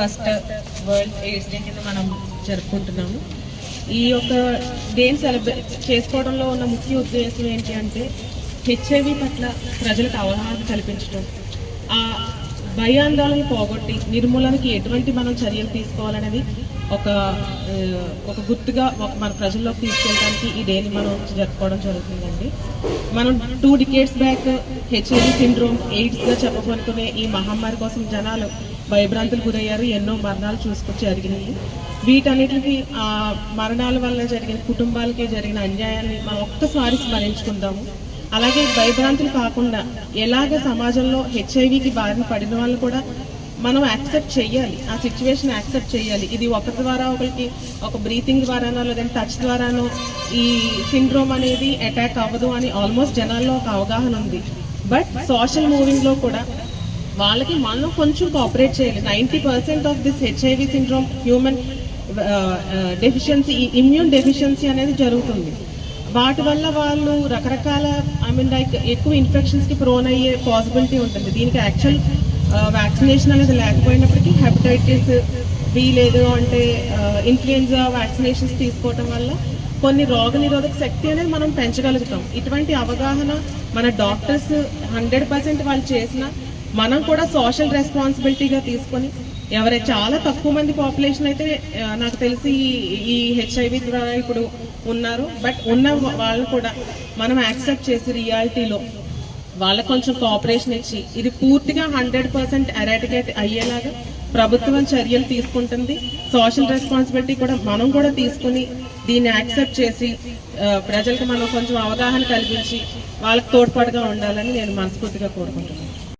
First world AIDS day కింద మనం జరుపుకుంటున్నాము. ఈ యొక్క డేని సెలబ్రేట్ చేసుకోవడంలో ఉన్న ముఖ్య ఉద్దేశం ఏంటి అంటే హెచ్ఐవి పట్ల ప్రజలకు అవగాహన కల్పించడం. ఆ భయాందోళన పోగొట్టి నిర్మూలనకి ఎటువంటి మనం చర్యలు తీసుకోవాలనేది ఒక ఒక గుర్తుగా ఒక మన ప్రజల్లోకి తీసుకెళ్ళడానికి ఈ డేని మనం జరుపుకోవడం జరుగుతుందండి. మనం two decades back HIV syndrome ఎయిడ్స్గా చెప్పబడుకునే ఈ మహమ్మారి కోసం జనాలు భయభ్రాంతులు గురయ్యారు ఎన్నో మరణాలు చూసుకొచ్చి జరిగినాయి వీటన్నిటికి ఆ మరణాల వల్ల జరిగిన కుటుంబాలకి జరిగిన అన్యాయాన్ని మనం ఒక్కసారి స్మరించుకుందాము. అలాగే భయభ్రాంతులు కాకుండా ఎలాగ సమాజంలో హెచ్ఐవికి బారిన పడిన వాళ్ళు కూడా మనం యాక్సెప్ట్ చేయాలి ఆ సిచ్యువేషన్ యాక్సెప్ట్ చేయాలి ఇది ఒకరి ద్వారా ఒకరికి ఒక బ్రీతింగ్ ద్వారానో లేదంటే టచ్ ద్వారానో ఈ సిండ్రోమ్ అనేది అటాక్ అవ్వదు అని ఆల్మోస్ట్ జనాల్లో ఒక అవగాహన ఉంది. బట్ సోషల్ మూవింగ్లో కూడా వాళ్ళకి మనం కొంచెం కోఆపరేట్ చేయాలి. Ninety percent of this HIV syndrome human deficiency immune deficiency అనేది జరుగుతుంది. వాటి వల్ల వాళ్ళు రకరకాల ఐ మీన్ లైక్ ఎక్కువ ఇన్ఫెక్షన్స్కి ప్రోన్ అయ్యే పాసిబిలిటీ ఉంటుంది. దీనికి యాక్చువల్ వ్యాక్సినేషన్ అనేది లేకపోయినప్పటికీ హెపటైటిస్ బి లేదు అంటే ఇన్ఫ్లుయెన్జా వ్యాక్సినేషన్స్ తీసుకోవటం వల్ల కొన్ని రోగ నిరోధక శక్తి అనేది మనం పెంచగలుగుతాం. ఇటువంటి అవగాహన మన డాక్టర్స్ హండ్రెడ్ పర్సెంట్ వాళ్ళు చేసిన మనం కూడా సోషల్ రెస్పాన్సిబిలిటీగా తీసుకొని ఎవరైతే చాలా తక్కువ మంది పాపులేషన్ అయితే నాకు తెలిసి ఈ- ఈ హెచ్ఐవి ద్వారా ఇప్పుడు ఉన్నారు. బట్ ఉన్న వాళ్ళు కూడా మనం యాక్సెప్ట్ చేసి రియాలిటీలో వాళ్ళకి కొంచెం కోఆపరేషన్ ఇచ్చి ఇది పూర్తిగా హండ్రెడ్ పర్సెంట్ ఎరాటికేట్ అయ్యేలాగా ప్రభుత్వం చర్యలు తీసుకుంటుంది. సోషల్ రెస్పాన్సిబిలిటీ కూడా మనం కూడా తీసుకుని దీన్ని యాక్సెప్ట్ చేసి ప్రజలకు మనం కొంచెం అవగాహన కల్పించి వాళ్ళకి తోడ్పాటుగా ఉండాలని నేను మనస్ఫూర్తిగా కోరుకుంటున్నాను.